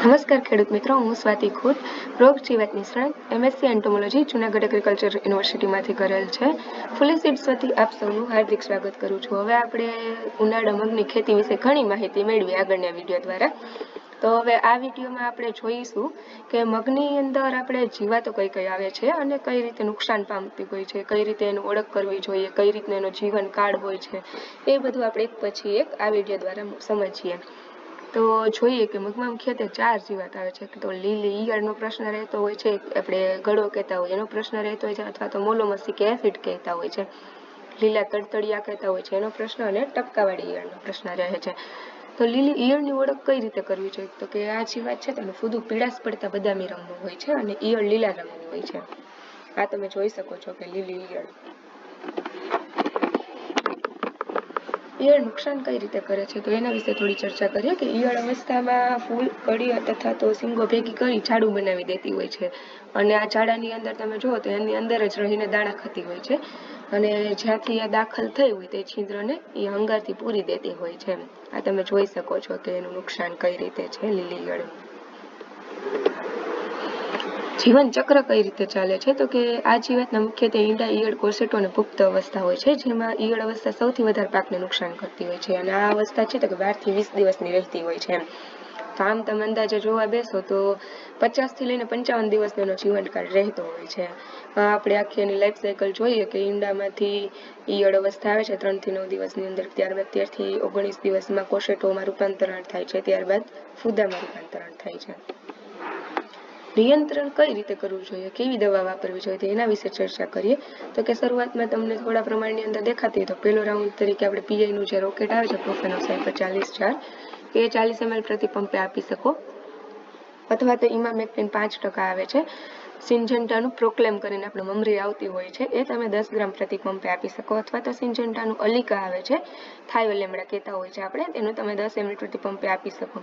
નમસ્કાર ખેડૂત મિત્રો, હું સ્વાતિ ખુદ. રોગ જીવાત નિષ્ણાત એમએસસી એન્ટોમોલોજી જુનાગઢ એગ્રીકલ્ચર યુનિવર્સિટીમાંથી કરેલ છે. ફૂલી સીડ્સ વતી આપ સૌનું હાર્દિક સ્વાગત કરું છું. હવે આપણે ઉનાળા મગની ખેતી વિશે ઘણી માહિતી મેળવી આગળના વીડિયો દ્વારા. તો હવે આ વિડીયોમાં આપણે જોઈશું કે મગની અંદર આપણે જીવાતો કઈ કઈ આવે છે અને કઈ રીતે નુકસાન પામતી હોય છે, કઈ રીતે એનું ઓળખ કરવી જોઈએ, કઈ રીતનું એનો જીવન કાળ હોય છે, એ બધું આપણે એક પછી એક આ વીડિયો દ્વારા સમજીએ. તો જોઈએ કે મગમાં મુખ્યત્વે ચાર જીવાત આવે છે. તો લીલી ઈયળનો પ્રશ્ન રહેતો હોય છે, આપણે ગળો કહેતા હોય, એનો પ્રશ્ન રહેતો હોય છે, અથવા તો મોલોમસી કે એસિડ કહેતા હોય છે. લીલા તડતડિયા કહેતા હોય છે, એનો પ્રશ્ન અને ટપકાવાળી ઈયળનો પ્રશ્ન રહે છે. તો લીલી ઈયળની ઓળખ કઈ રીતે કરવી જોઈએ? તો કે આ જીવાત છે તેનું ફૂદું પીળાશ પડતા બદામી રંગનું હોય છે અને ઈયળ લીલા રંગની હોય છે. આ તમે જોઈ શકો છો કે લીલી ઈયળ ઈયળ નુકસાન કઈ રીતે કરે છે? તો એના વિશે થોડી ચર્ચા કરીએ કે ઈયળ અવસ્થામાં ફૂલ કડી તથા તો સિંગો ભેગી કરી ઝાડું બનાવી દેતી હોય છે. અને આ ઝાડાની અંદર તમે જુઓ તો એની અંદર જ રહીને દાણા ખાતી હોય છે. અને જ્યાંથી એ દાખલ થઈ હોય તે છિદ્રને એ અંગારથી પૂરી દેતી હોય છે. આ તમે જોઈ શકો છો કે એનું નુકસાન કઈ રીતે છે લીલી ઈયળ. જીવન ચક્ર કઈ રીતે ચાલે છે? તો કે આ જીવાતના મુખ્યત્વે ઈંડા, ઈયળ કોસેટો અને પુખ્ત અવસ્થા હોય છે, જેમાં ઈયળ અવસ્થા સૌથી વધારે પાકને નુકસાન કરતી હોય છે. અને આ અવસ્થા છે તો કે બારથી વીસ દિવસની રહેતી હોય છે તો આમ તમે અંદાજે જોવા બેસો તો પચાસથી લઈને પંચાવન દિવસનો એનો જીવનકાળ રહેતો હોય છે. આપણે આખી એની લાઈફ સાયકલ જોઈએ કે ઈંડામાંથી ઈયળ અવસ્થા આવે છે, ત્રણથી નવ દિવસની અંદર, ત્યારબાદ ત્યારથી ઓગણીસ દિવસમાં કોશેટોમાં રૂપાંતરણ થાય છે, ત્યારબાદ ફૂદામાં રૂપાંતરણ થાય છે. નિયંત્રણ કઈ રીતે કરવું જોઈએ? કેવી દવા વાપરવી જોઈએ? એના વિશે ચર્ચા કરીએ. તો કે શરૂઆતમાં તમને થોડા પ્રમાણની અંદર દેખાતી તો પહેલો રાઉન્ડ તરીકે આપણે પીઆઈનું જે રોકેટ આવે છે પ્રોફેનોસાઇડ ચાલીસ ચાર એ ચાલીસ એમએલ પ્રતિ પંપે આપી શકો. અથવા તો ઇમામેક્ટિન પાંચ ટકા આવે છે. સિન્જેન્ટાનું પ્રોક્લેમ કરીને આપણે મમરી આવતી હોય છે. એ તમે દસ ગ્રામ પ્રતિ પંપે આપી શકો. અથવા તો સિંજન્ટાનું અલિકા આવે છે. થાયોલેમડા કહેતા હોય છે આપણે. તેનું તમે દસ એમએલ પ્રતિ પંપે આપી શકો.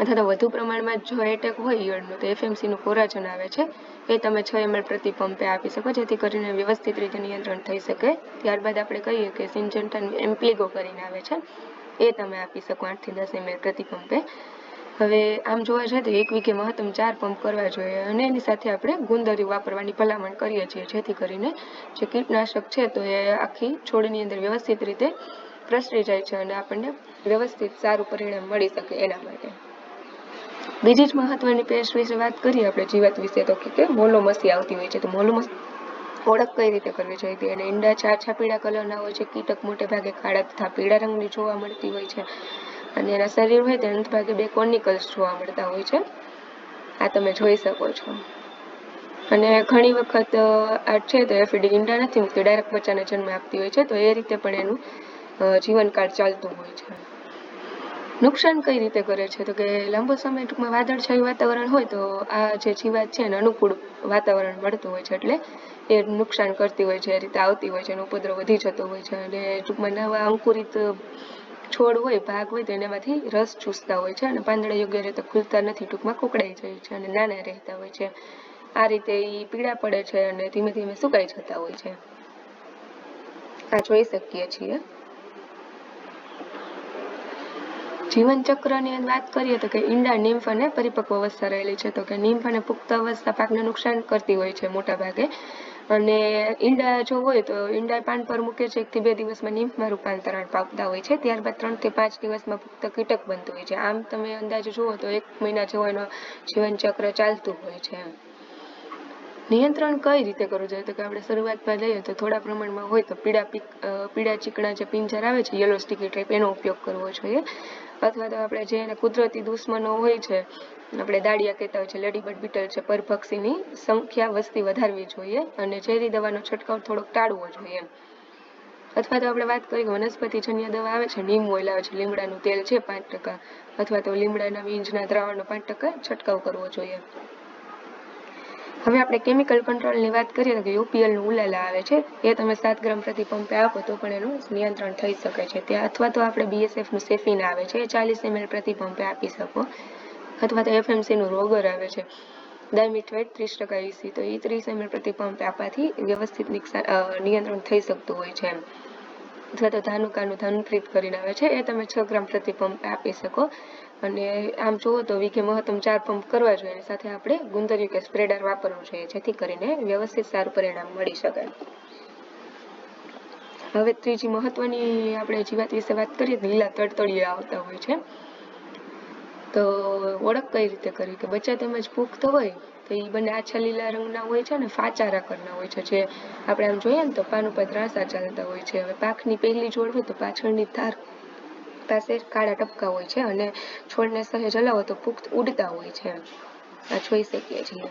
અથવા તો વધુ પ્રમાણમાં જો એટેક હોય ઈયળનું. તો એફએમસીનું કોરાજન આવે છે. એ તમે છ એમએલ પ્રતિ પંપે આપી શકો, જેથી કરીને વ્યવસ્થિત રીતે નિયંત્રણ થઈ શકે. ત્યારબાદ આપણે કહીએ કે સિંજન્ટાનું એમ્પ્લિગો કરીને આવે છે. એ તમે આપી શકો આઠથી દસ એમએલ પ્રતિ પંપે હવે આમ જોવા જઈએ તો એક વીકે મહત્તમ ચાર પંપ કરવા જોઈએ અને એની સાથે આપણે ગુંદરી વાપરવાની ભલામણ કરીએ છીએ. જેથી કરીને જે કીટનાશક છે તો એ આખી છોડની અંદર વ્યવસ્થિત રીતે પ્રસરી જાય છે અને આપણને વ્યવસ્થિત સારું પરિણામ મળી શકે એના માટે. બીજી જ મહત્વની પેસ્ટ વિશે વાત કરીએ આપણે જીવાત વિશે તો કે મોલોમસી આવતી હોય છે તો મોલોમસ ઓળખ કઈ રીતે કરવી જોઈએ? અને ઈંડા, છાછા, પીળા કલરના હોય છે, કીટક મોટે ભાગે કાળા તથા પીળા રંગની જોવા મળતી હોય છે. અને એના શરીર હોય તે અંતભાગે બે કોનિકલ્સ જોવા મળતા હોય છે. આ તમે જોઈ શકો છો. અને ઘણી વખત આ છે તો એફીડી ઈંડા નથી મૂકતી ડાયરેક્ટ બચ્ચાને જન્મ આપતી હોય છે, તો એ રીતે પણ એનું જીવનકાળ ચાલતું હોય છે. નુકસાન કઈ રીતે કરે છે? તો કે લાંબો સમય ટૂંકમાં વાદળછાયું વાતાવરણ હોય તો આ જે જીવાત છે એને અનુકૂળ વાતાવરણ મળતું હોય છે, એટલે એ નુકસાન કરતી હોય છે, એ રીતે આવતી હોય છે એનો ઉપદ્રવ વધી જતો હોય છે. અને ટૂંકમાં નવા અંકુરિત છોડ હોય, ભાગ હોય તો એનામાંથી રસ ચૂસતા હોય છે અને પાંદડા યોગ્ય રીતે ખુલતા નથી, ટૂંકમાં કુકડાઈ જાય છે અને નાના રહેતા હોય છે. આ રીતે એ પીળા પડે છે અને ધીમે ધીમે સુકાઈ જતા હોય છે. આ જોઈ શકીએ છીએ. જીવન ચક્રની વાત કરીએ તો કે ઈંડા નિમ્ફ અને પરિપક્વ અવસ્થા રહેલી છે. તો કે નિમ્ફ અને પુખ્ત અવસ્થા પાકને નુકસાન કરતી હોય છે મોટા ભાગે અને ઈંડા જો હોય તો ઈંડા પાન પર મૂકે છે, એકથી બે દિવસમાં નિમ્ફમાં રૂપાંતરણ પામતા હોય છે, ત્યારબાદ ત્રણથી પાંચ દિવસમાં પુખ્ત કીટક બનતું હોય છે. આમ તમે અંદાજે જુઓ તો એક મહિના જેવો એનો જીવનચક્ર ચાલતું હોય છે. નિયંત્રણ કઈ રીતે કરવું જોઈએ? તો કે આપણે શરૂઆતમાં લઈએ તો થોડા પ્રમાણમાં હોય તો પીળા પીળા ચીકણા જે પિંજર આવે છે, યલો સ્ટીકી ટાઈપ, એનો ઉપયોગ કરવો જોઈએ. અથવા તો આપણે જે એને કુદરતી દુશ્મનો હોય છે આપણે દાડિયા કહેતા હોય છે લેડીબર્ડ બીટલ છે, પરભક્ષીની સંખ્યા વસ્તી વધારવી જોઈએ અને ઝેરી દવાનો છંટકાવ થોડોક ટાળવો જોઈએ. અથવા તો આપણે વાત કરીએ વનસ્પતિજન્ય દવા આવે છે, નીમ ઓઇલ આવે છે, લીમડાનું તેલ છે પાંચ ટકા. અથવા તો લીમડાના બીજના દ્રાવણનો પાંચ ટકા છંટકાવ કરવો જોઈએ. હવે આપણે કેમિકલ કંટ્રોલની વાત કરીએ તો યુપીએલનું ઉલાલા આવે છે, એ તમે સાત ગ્રામ પ્રતિ પંપે આપો તો પણ એનું નિયંત્રણ થઈ શકે છે. ત્યાં અથવા તો આપણે બીએસએફનું સેફિન આવે છે, એ ચાલીસ એમએલ પ્રતિ પંપે આપી શકો. અથવા તો એફએમસીનું રોગર આવે છે. ડાયમિથોઇડ ત્રીસ ટકા ઈસી તો એ ત્રીસ એમએલ પ્રતિ પંપ આપવાથી વ્યવસ્થિત નિયંત્રણ થઈ શકતું હોય છે એમ. અથવા તો ધાનુકાનું ધાનુપ્રીત કરીને આવે છે. એ તમે છ ગ્રામ પ્રતિ પંપ આપી શકો. અને આમ જુઓ તો વીઘે મહત્તમ ચાર પંપ કરવા જોઈએ. સાથે આપણે ગુંદરિયું કે સ્પ્રેડર વાપરવું જોઈએ, જેથી કરીને વ્યવસ્થિત સારું પરિણામ મળી શકે. હવે ત્રીજી મહત્વની આપણે જીવાત વિશે વાત કરીએ લીલા તડતડિયા આવતા હોય છે. તો ઓળખ કઈ રીતે કરવી? કે બચ્ચા તેમજ પુખ્ત હોય, તો એ બંને આછા લીલા રંગના હોય છે અને ફાચા આકારના હોય છે. જે આપણે આમ જોઈએ ને તો પાન ઉપર ત્રાંસા ચાલતા હોય છે. હવે પાકની પહેલી જોડ હોય તો પાછળની ધાર પાસે કાળા ટપકા હોય છે અને છોડને સહેજ હલાવો તો પુખ્ત ઉડતા હોય છે. આ જોઈ શકીએ છીએ.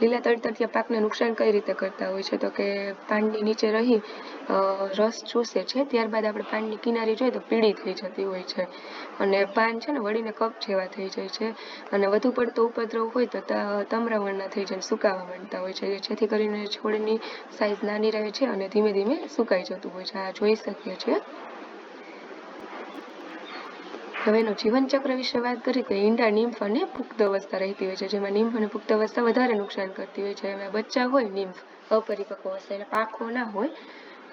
લીલા તડતડિયા પાકને નુકસાન કઈ રીતે કરતા હોય છે? તો કે પાનની નીચે રહી રસ ચૂસે છે, ત્યારબાદ આપણે પાનની કિનારી જોઈએ તો પીળી થઈ જતી હોય છે. અને પાન છે ને વળીને કપ જેવા થઈ જાય છે. અને વધુ પડતો ઉપદ્રવ હોય તો તમરાવણના થઈ જાય, સુકાવા માંડતા હોય છે. જેથી કરીને છોડની સાઈઝ નાની રહે છે અને ધીમે ધીમે સુકાઈ જતું હોય છે. આ જોઈ શકીએ છીએ. હવે એનું જીવનચક્ર વિશે વાત કરીએ તો ઈંડા નિમ્ફ અને પુખ્ત અવસ્થા રહેતી હોય છે, જેમાં નિમ્ફ અને પુખ્ત અવસ્થા વધારે નુકસાન કરતી હોય છે. એમાં બચ્ચા હોય નિમ્ફ અપરિપક્વ અવસ્થા એટલે પાંખો ના હોય.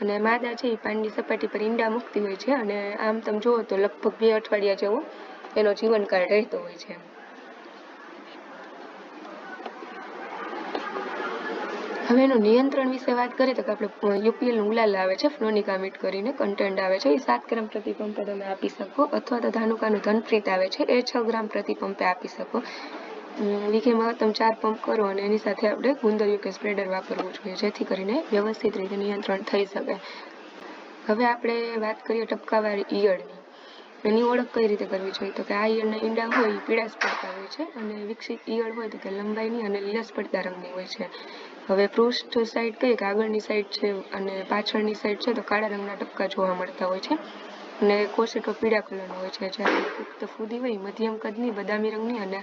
અને માદા છે એ પાનની સપાટી પર ઈંડા મૂકતી હોય છે. અને આમ તમે જુઓ તો લગભગ બે અઠવાડિયા જેવો એનો જીવનકાળ રહેતો હોય છે. હવે એનું નિયંત્રણ વિશે વાત કરીએ તો આપણે યુપીએલ ઉલાલ આવે છે ફ્લોનિકામિટ કરીને કન્ટેન્ટ આવે છે. એ સાત ગ્રામ પ્રતિ પંપે તમે આપી શકો અથવા તો ધાનુકાનું ધનપ્રીત આવે છે, એ છ ગ્રામ પ્રતિ પંપે આપી શકો. વીઘે મહત્તમ ચાર પંપ કરો અને એની સાથે આપણે ગુંદરિયું કે સ્પ્રેડર વાપરવું જોઈએ, જેથી કરીને વ્યવસ્થિત રીતે નિયંત્રણ થઈ શકે. હવે આપણે વાત કરીએ ટપકાવાળી ઈયળની. એની ઓળખ કઈ રીતે કરવી જોઈએ? તો કે આ ઈયળના ઈંડા હોય એ પીળાશ પડતા હોય છે અને વિકસિત ઈયળ હોય તો કે લંબાઈની અને લીલાશ પડતા રંગની હોય છે. હવે પૃષ્ઠ સાઈડ કઈ કે આગળની સાઈડ છે અને પાછળની સાઈડ છે તો કાળા રંગના ટપકા જોવા મળતા હોય છે. અને કોશેટો પીળા કલરનો હોય છે. જ્યારે પુખ્ત ફૂદી હોય, મધ્યમ કદની, બદામી રંગની અને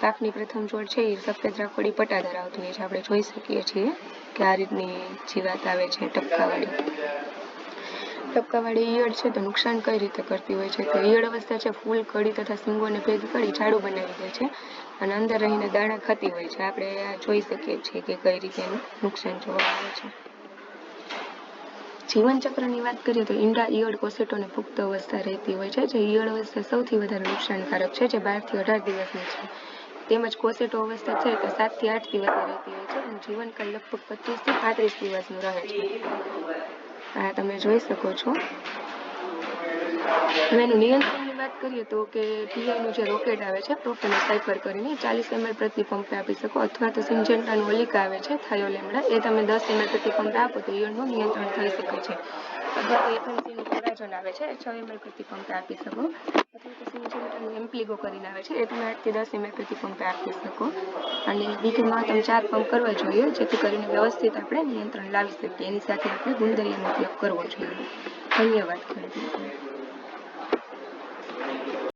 પાકની પ્રથમ છોડ છે. એ સફેદ રાખોડી પટા ધરાવતી હોય છે. આપણે જોઈ શકીએ છીએ કે આ રીતની જીવાત આવે છે ટપકાવાળી. ટપકાવાળી ઈયળ છે તો નુકસાન કઈ રીતે કરતી હોય છે? તો ઈયળ અવસ્થા છે, ફૂલ કડી તથા સિંગોને ભેગી કરી ઝાડુ બનાવી દે છે અને અંદર રહીને દાણા ખાતી હોય છે. આપણે જોઈ શકીએ છીએ કે કઈ રીતે નુકસાન જોવા મળે છે. જીવનચક્રની વાત કરીએ તો ઈંડા ઈયળ કોસેટોને પુખ્ત અવસ્થા રહેતી હોય છે, જે ઈયળ અવસ્થા સૌથી વધારે નુકસાનકારક છે, જે બારથી અઢાર દિવસની છે. તેમજ કોસેટો અવસ્થા છે તે સાતથી આઠ દિવસની રહેતી હોય છે અને જીવનકાળ લગભગ પચીસથી પાંત્રીસ દિવસનું રહે છે. તમે જોઈ શકો છો. એનું નિયંત્રણની વાત કરીએ તો કે પીઆઈનું જે રોકેટ આવે છે, પ્રોપેનો સાયપર કરીને ચાલીસ એમએલ પ્રતિ પંપે આપી શકો, અથવા તો સિન્જેન્ટાનું ઓલિકા આવે છે, થાયો લેમડા, એ તમે દસ એમએલ પ્રતિ પંપે આપો તો ઇયળનું નિયંત્રણ થઈ શકે છે. અથવા એફએમસીનું કોરાજન આવે છે છ એમએલ પ્રતિ પંપે આપી શકો. તો કરીને આવે છે. એ તમે આઠથી દસ એમએ પ્રતિ પંપે આપી શકો. અને વીકમાં તમે ચાર પંપ કરવા જોઈએ, જેથી કરીને વ્યવસ્થિત આપણે નિયંત્રણ લાવી શકીએ. એની સાથે આપણે ગુણધર્યનો ઉપયોગ કરવો જોઈએ. ધન્યવાદ. ખેડૂત મિત્રો